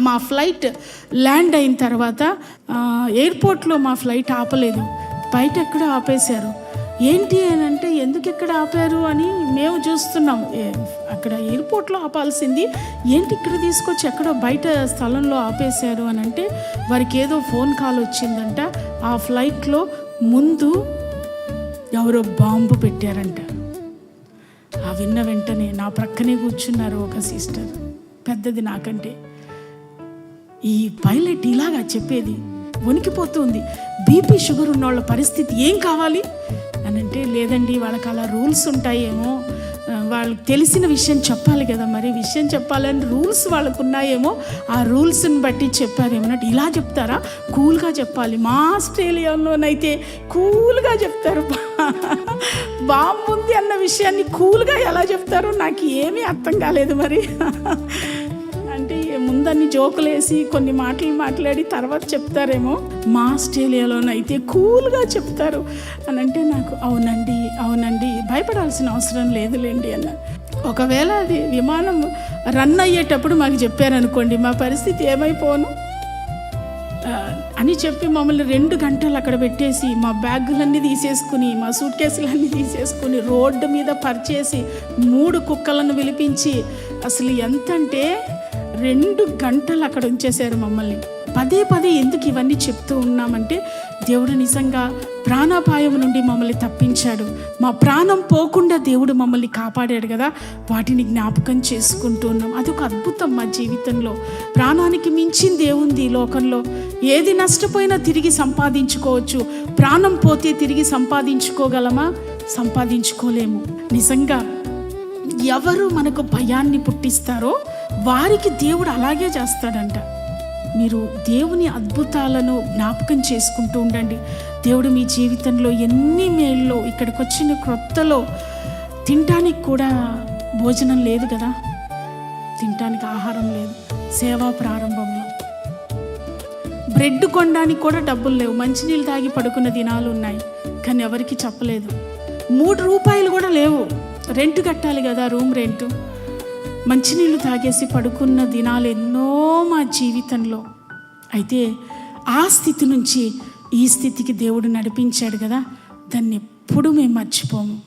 మా flight land అయిన తర్వాత ఎయిర్పోర్ట్లో మా ఫ్లైట్ ఆపలేదు. బయట ఎక్కడ ఆపేశారు. ఏంటి అని అంటే ఎందుకు ఇక్కడ ఆపారు అని మేము చూస్తున్నాం. ఏ- అక్కడ ఎయిర్పోర్ట్లో ఆపాల్సింది. ఏంటి ఇక్కడ తీసుకొచ్చి ఎక్కడో బయట స్థలంలో ఆపేశారు అని అంటే వారికి ఏదో ఫోన్ కాల్ వచ్చిందంట. ఆ ఫ్లైట్లో ముందు ఎవరో బాంబు పెట్టారంట. ఆ విన్న వెంటనే నా ప్రక్కనే కూర్చున్నారు ఒక సిస్టర్. పెద్దది నాకంటే. ఈ పైలట్ ఇలాగా చెప్పేది వణికిపోతుంది. బీపీ షుగర్ ఉన్న వాళ్ళ పరిస్థితి ఏం కావాలి? అని అంటే లేదండి వాళ్ళకి అలా రూల్స్ ఉంటాయేమో. వాళ్ళకి తెలిసిన విషయం చెప్పాలి కదా మరి. విషయం చెప్పాలని రూల్స్ వాళ్ళకు ఉన్నాయేమో. ఆ రూల్స్ని బట్టి చెప్పారేమో ఇలా చెప్తారా? కూల్గా చెప్పాలి. మా ఆస్ట్రేలియాలోనైతే కూల్గా చెప్తారు. బాంబు ఉంది అన్న విషయాన్ని కూల్గా ఎలా చెప్తారో నాకు ఏమీ అర్థం కాలేదు మరి. ముందన్ని జోకులేసి కొన్ని మాటలు మాట్లాడి తర్వాత చెప్తారేమో. మా ఆస్ట్రేలియాలోనైతే కూల్గా చెప్తారు. అని అంటే నాకు అవునండి అవునండి భయపడాల్సిన అవసరం లేదులేండి అన్న. ఒకవేళ అది విమానం రన్ అయ్యేటప్పుడు మాకు చెప్పారనుకోండి మా పరిస్థితి ఏమైపోను? అని చెప్పి మమ్మల్ని రెండు గంటలు అక్కడ పెట్టేసి మా బ్యాగులన్నీ తీసేసుకుని మా సూట్ కేసులన్నీ తీసేసుకుని రోడ్డు మీద పరిచేసి మూడు కుక్కలను పిలిపించి అసలు ఎంత అంటే రెండు గంటలు అక్కడ ఉంచేశారు మమ్మల్ని. పదే పదే ఎందుకు ఇవన్నీ చెప్తూ ఉన్నామంటే దేవుడు నిజంగా ప్రాణాపాయం నుండి మమ్మల్ని తప్పించాడు. మా ప్రాణం పోకుండా దేవుడు మమ్మల్ని కాపాడాడు కదా. వాటిని జ్ఞాపకం చేసుకుంటున్నాం అదొక అద్భుతం మా జీవితంలో. ప్రాణానికి మించింది ఏముంది ఈ లోకంలో. ఏది నష్టపోయినా తిరిగి సంపాదించుకోవచ్చు. ప్రాణం పోతే తిరిగి సంపాదించుకోగలమా? సంపాదించుకోలేము. నిజంగా ఎవరు మనకు భయాన్ని పుట్టిస్తారో వారికి దేవుడు అలాగే చేస్తాడంట. మీరు దేవుని అద్భుతాలను జ్ఞాపకం చేసుకుంటూ ఉండండి. దేవుడు మీ జీవితంలో ఎన్ని మేల్లో ఇక్కడికి వచ్చిన క్రొత్తలో తినటానికి కూడా భోజనం లేదు కదా? తినటానికి ఆహారం లేదు. సేవా ప్రారంభంలో. బ్రెడ్ కొనడానికి కూడా డబ్బులు లేవు. మంచినీళ్ళు తాగి పడుకున్న దినాలు ఉన్నాయి. కానీ ఎవరికి చెప్పలేదు. మూడు రూపాయలు కూడా లేవు. రెంట్ కట్టాలి కదా రూమ్ రెంట్. మంచినీళ్ళు తాగేసి పడుకున్న దినాలు ఎన్నో మా జీవితంలో. అయితే ఆ స్థితి నుంచి ఈ స్థితికి దేవుడు నడిపించాడు కదా దాన్ని ఎప్పుడు మేము మర్చిపోము.